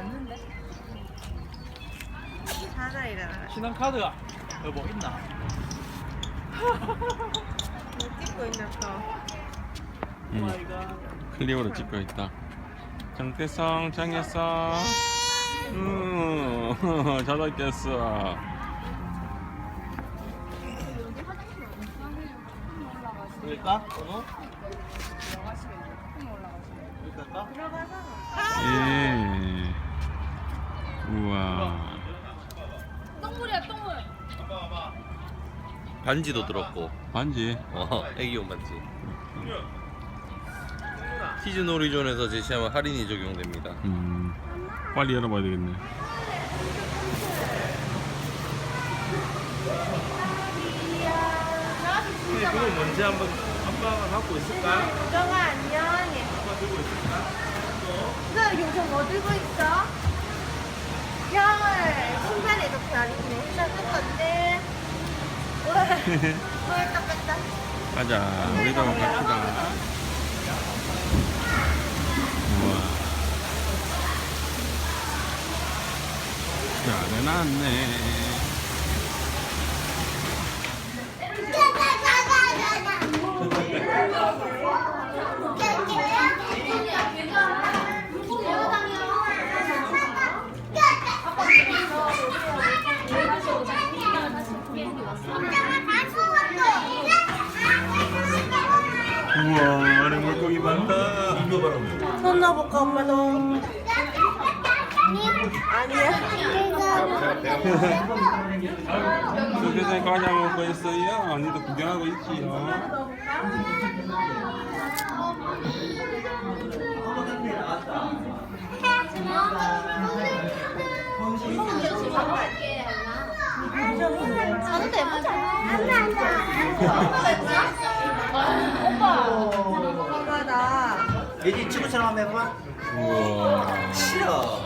없는데? 하나 일어나. 신한카드가 여보 있나? 뭐 찍고 있나 봐. 응. 클리어로 찍고 있다. 정태성, 정혜성. 음, 잘 왔겠어. 그럴까? 어? 그럴까? 예. 우와. 똥물이야 똥물 반지도 들었고 반지. 어 애기용 반지 키즈 놀이존에서 제시하면 할인이 적용됩니다 음, 빨리 열어봐야 되겠네. 근데 그거 뭔지 한번 아빠가 갖고 있을까? 정아 안녕. 너 요즘 뭐 들고 있어? 별 신발에도 별 있네. 작은 건데. 우와, 뭘 똑같다. 가자. 우리도 갑시다. 우와. 잘 해놨네. 우와, 안에 물고기 많다. 손 넣어볼까 엄마도? 아니야. 저기서 과자 먹고 있어요. 언니도 구경하고 있지요. 예지 친구처럼 한번 해봐 우와. 싫어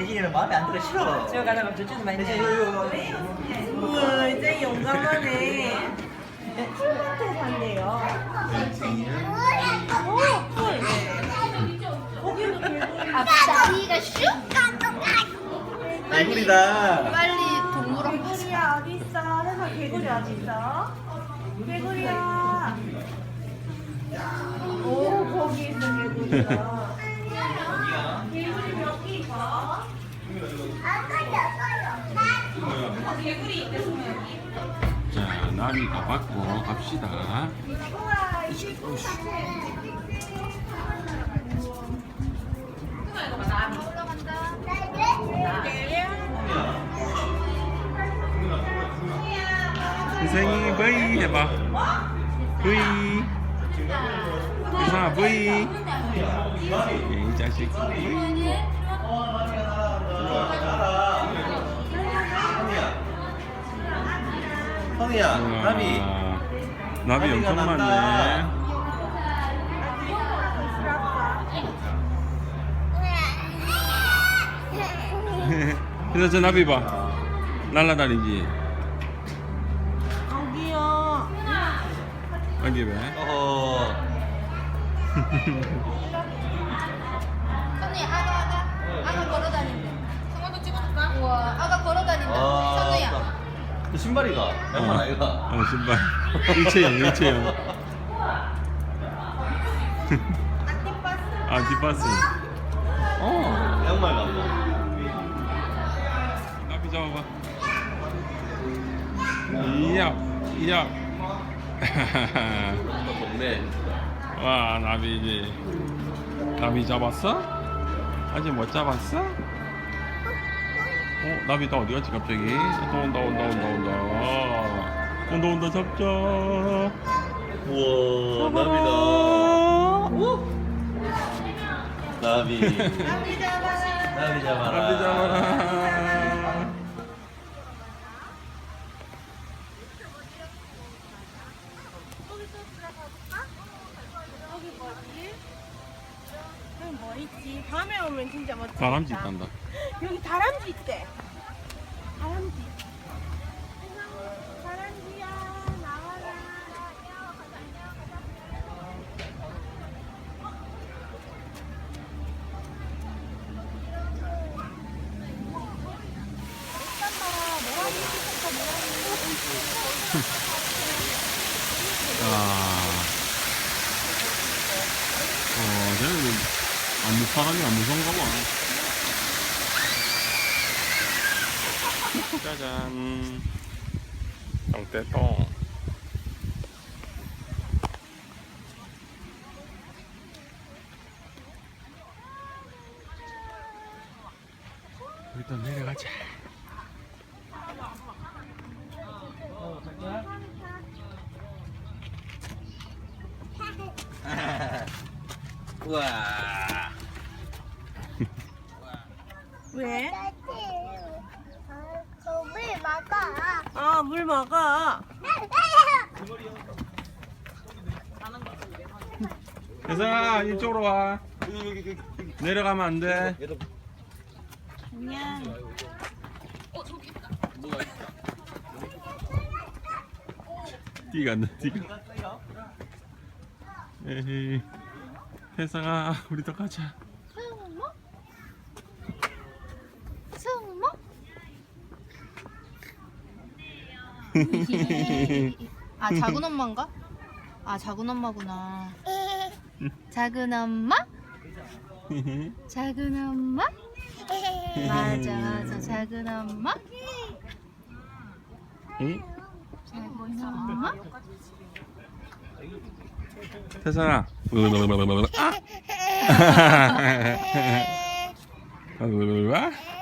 예진이는 마음에 안 들어 싫어 제가 가자면 저쪽에서 많이 예진 요요 우와, 이제 용감하네. 풀밭에 산대요. 개구리. 앞다리가 슉 개구리다 빨리 동물원 가자 개구리야 어디 있어? 세상 개구리 어디 있어? 개구리야. 오 거기 있어 개구리가. 개구리 여기 있어. 자, 나비 다 받고 갑시다. 우와 이게 희생이 브이 해봐. 브이. 희생아 브이. 예, 이 자식. 성이야 나비. 나비 엄청. 많네. 그래서 저 나비 봐. 날라다니지. 여기요. 어디 왜? 어허 선우야 아가 아가 아가 걸어다닌대 성화도 찍어줄까? 우와 아가 걸어다닌다 아 선우야 그 신발이가 양말 아이가 어, 신발. 일체형, 일체형. 아, 뒷바스. 어, 양말 나비 잡아봐. 이야, 이야. 또 덥네 와, 나비지. 나비 잡았어? 아직 못 잡았어? 어, 나비 다 어디 갔지, 갑자기? 또 온다, 온다, 온다, 온다. 온다, 온다, 잡자. 우와 나비다 나비 나비 잡아라. 나비 잡아라 나비 잡아라. 다람쥐 있단다. 여기 다람쥐 있대. 다람쥐. 아. 어, 쟤는 안, 사람이 안 무서운가 봐. 짜잔. 정대통. 일단 내려가자. 우와. 왜? 먹어. 어, 물 먹어. 혜성아 이쪽으로 와. 내려가면 안 돼. 그냥. 띠가 안 나, 띠가. 에이, 혜성아, 우리도 가자. 아 작은 엄마인가? 아 작은 엄마구나. 작은 엄마? 작은 엄마? 맞아 맞아 작은 엄마? 응? 작은 엄마? 혜성아. 아.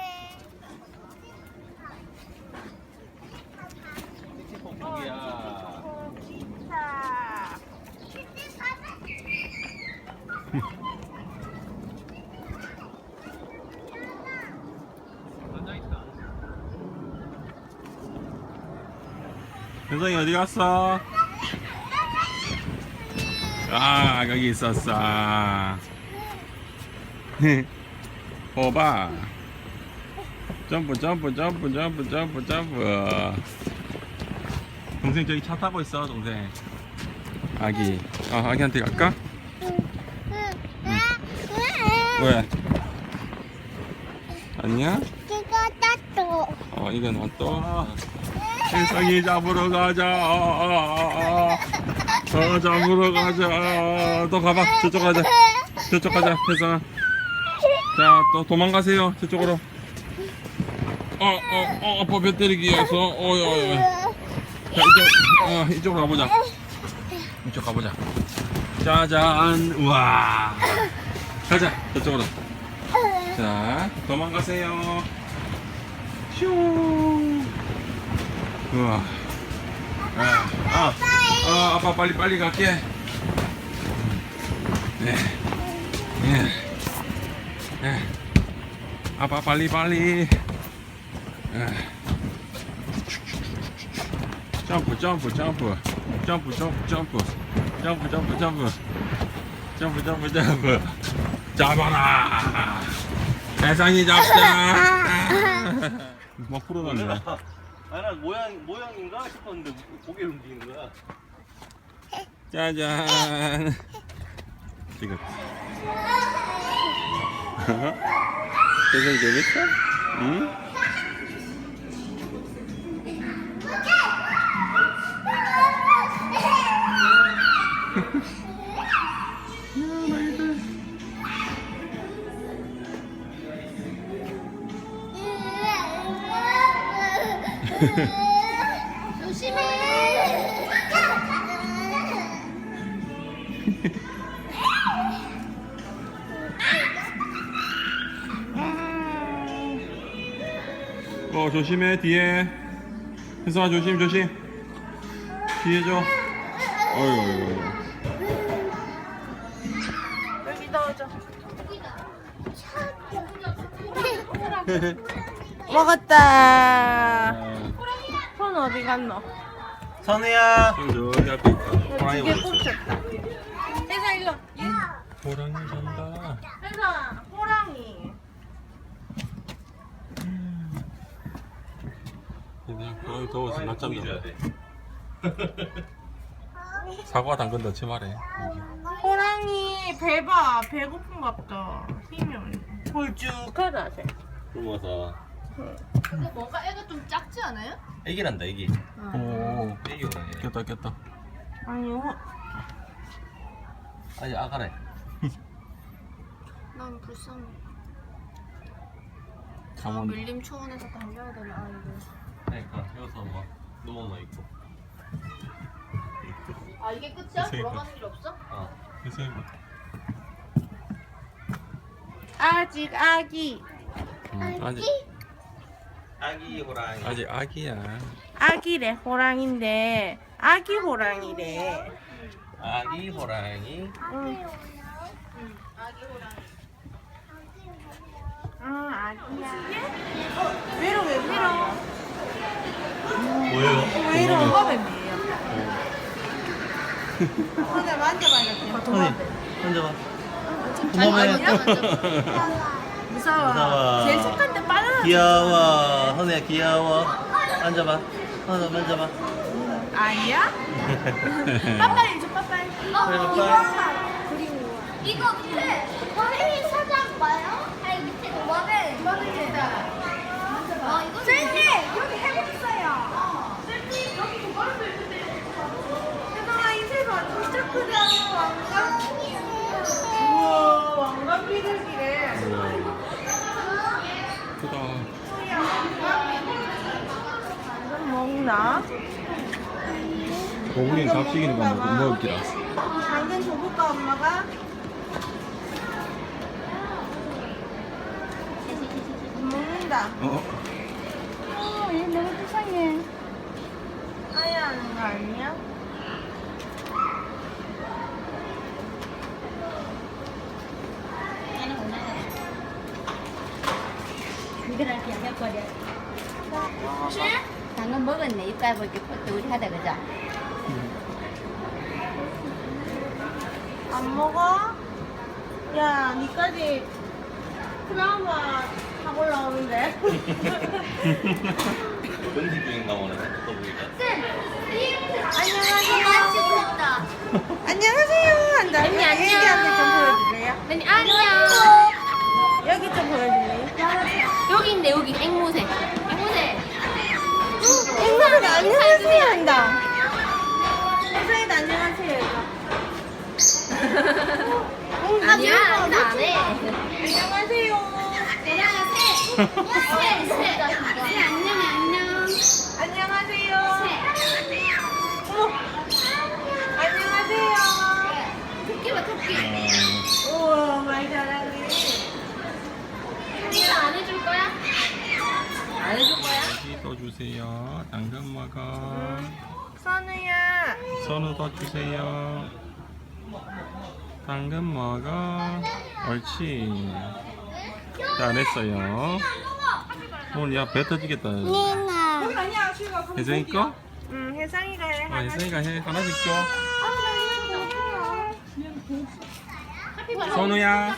혜성이 어디 갔어? 아 거기 있었어. 호바 점프 점프 점프 점프 점프 점프. 동생 저기 차 타고 있어 동생. 아기. 아 아기한테 갈까? 왜? 아니야? 어 이건 놔둬 혜성이 잡으러 가자. 어, 잡으러 가자. 또 가봐. 저쪽 가자. 저쪽 가자 혜성아. 자 또 도망가세요 저쪽으로. 어 어 어, 아빠 배 때리기 위해서 어여여 자 이쪽 어 이쪽으로 가보자. 이쪽 가보자. 짜잔. 우와. 가자 저쪽으로. 자 도망가세요. 슈 우와 아, 아, 아, 아빠 빨리 빨리 갈게. 네, 네, 네. 아빠 빨리 빨리. 네. 점프 점프 점프 점프 점프 점프 점프 점프 점프 점프 점프 점프 잡아라. 세상이 잡자. 막 풀어놨네. 아, 나 모양 모양인가 싶었는데 고개 움직이는 거야. 짜잔. 지금. 세상 재밌어? 응? 조심해. 어 조심해 뒤에. 혜성아 조심 조심. 뒤에 줘. 어이구 여기 넣어줘. 먹었다. 손 어디 갔노? 선우야. 저기 앞에 있다. 호랑이 두개 어디 있어? 꽂혔다. 혜사 일로. 호랑이 잔다. 혜사 호랑이. 얘들아 호랑이 더워서 낮잠 자야 돼. 사과 당근 넣지 말해. 호랑이 배봐 배고픈갑다. 힘이 없네. 홀쭉하다 쟤. 굶어서. 근데 뭔가 애가 좀 작지 않아요? 애기란다 애기. 오 애기 호랑이. 깼다 깼다. 아니 호 아니 아가래. 난 불쌍해. 저 밀림 초원에서 달려야 되는 아이들. 그러니까 여기서 막 누워만 있고. 아 이게 끝이야? 선생님. 돌아가는 일 없어? 어. 선생님 아직 아기. 음, 아직 아기 호랑이. 아직 아기야 아기래 호랑인데 아기 호랑이래. 아기 호랑이. 아 아기야. 외로 왜 외로? 뭐예요? 외로 도마뱀이에요. 혼자 만져봐야 선이 혼자 봐. 무서워. 무서워. 제일 착한데 빨라. 귀여워. 선이야 귀여워. 앉아봐. 선아 만져봐. 아니야? 빠빠이 줘 빠빠이. 그래 이거 밑에 머리 사장 봐요? 아니 밑에 머리 머리 제다. 어 이거 쌤님 여기 해고 있어요. 쌤님 여기 도마뱀도 있는데. 혜성아 이 새가 진짜 크다. 왕관. 우와 왕관 비둘기래. 크다 먹나? 고구린 잡식이니까 못 먹기라 당근 줘볼까 엄마가? 안 먹는다. 어? 어, 얘 너무 불쌍해. 아야 하는 거 아니야? 이거랑 그냥 해버려. 방금 먹었네. 이빨 볼게 포트 우리 하다 그죠? 안 먹어? 야, 니까지 트라우마 하고 올라오는데. 음식 중인가 보네. 또 보니까. 안녕하세요. 안녕하세요. 한다. 언니, 안녕. 애기한테 좀 보여줄래요? 언니 안녕. 여기 좀 보여줄래요? 여기 있네 여기. 앵무새. 앵무새가 안녕하세요 한다. 앵무새도 안녕하세요 이거. 응, 아니야. 안녕하세요. 새. 새. 새 안녕 안녕. 안녕하세요. 어머. 안녕하세요. 토끼 봐 토끼. 우와, 말 잘하네. 이거 안 해줄 거야? 안 해줄 거야? 또 주세요. 당근 먹어 선우야. 선우도 주세요. 당근 먹어 옳지. 잘했어요. 오늘 야 배 터지겠다. 아니야, 슈가. 혜정이 거? 응, 혜상이가 해. 어, 혜정이가 해. 하나씩 줘 선우야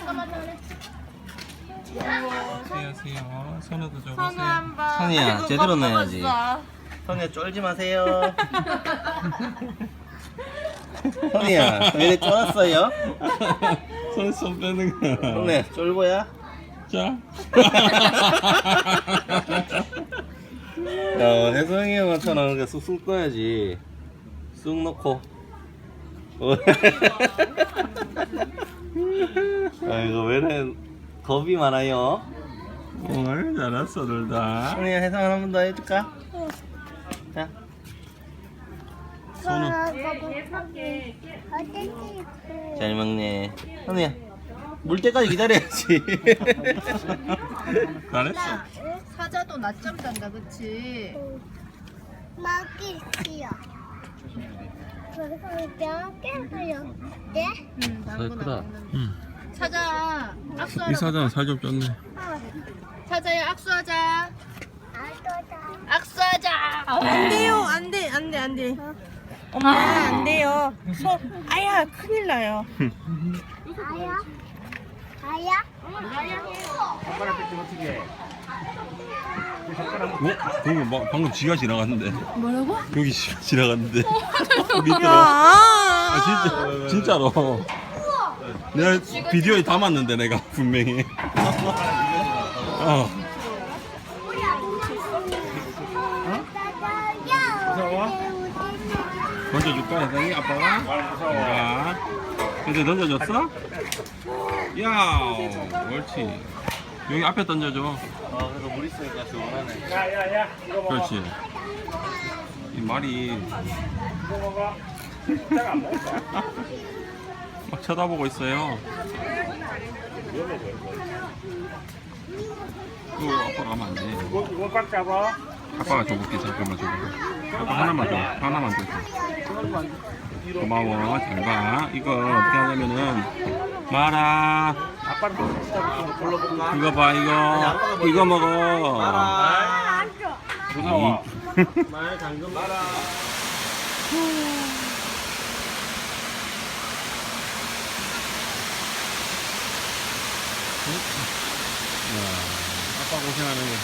안녕하세요 선우도 선우 줘보세요 한 번. 선우야, 아이고, 제대로 못 넣어야지. 먹었어. 선이야 쫄지 마세요. 선이야 왜 이렇게 쫄았어요? 손, 손 빼는 거야 선이야 쫄보야? 자 야 혜성이 형한테는 이렇게 쑥쑥 떠야지. 쑥 넣고. 아이고 왜 이래 겁이 많아요? 오늘 잘했어 둘다 선이야 혜성 한번 더 해줄까? 자. 선우 잘 먹네. 선우야 물 때까지 기다려야지. 잘했어 사자도 낮잠 잔다, 그치? 먹을게요. 먹을게요. 네? 응, 당근. 안 먹는다. 응. 사자, 이 악수하라. 사장 살 좀 쪘네 사자야, 악수하자. 악수하자. 안 돼요, 안 돼, 안 돼, 안 돼. 엄마, 안 돼요. 손, 아야, 큰일 나요. 아야? 아야? 어? 방금, 막, 방금 쥐가 지나갔는데 뭐라고? 여기 쥐가 지나갔는데 밑으로 아, 아 진짜 진짜로 내가 비디오에 담았는데 내가 분명히 어 무서워? 던져줄까 혜성이 아빠가? 자 이제 던져줬어? 야, 옳지. 여기 앞에 던져줘. 아 그래도 물 있으니까 시원하네 그렇지. 이 말이 막 쳐다보고 있어요. 이거 아빠가 하면 안 돼. 이거 이거 꽉 잡아. 아빠가 줘볼게 잠깐만 줘볼게. 아빠 하나만 줘. 하나만 줘. 고마워. 잘 봐. 이거 어떻게 하냐면은 마라. 이거 봐 이거 이거 먹어. 무서워. 말 당근 마라 아빠 고생하는 거.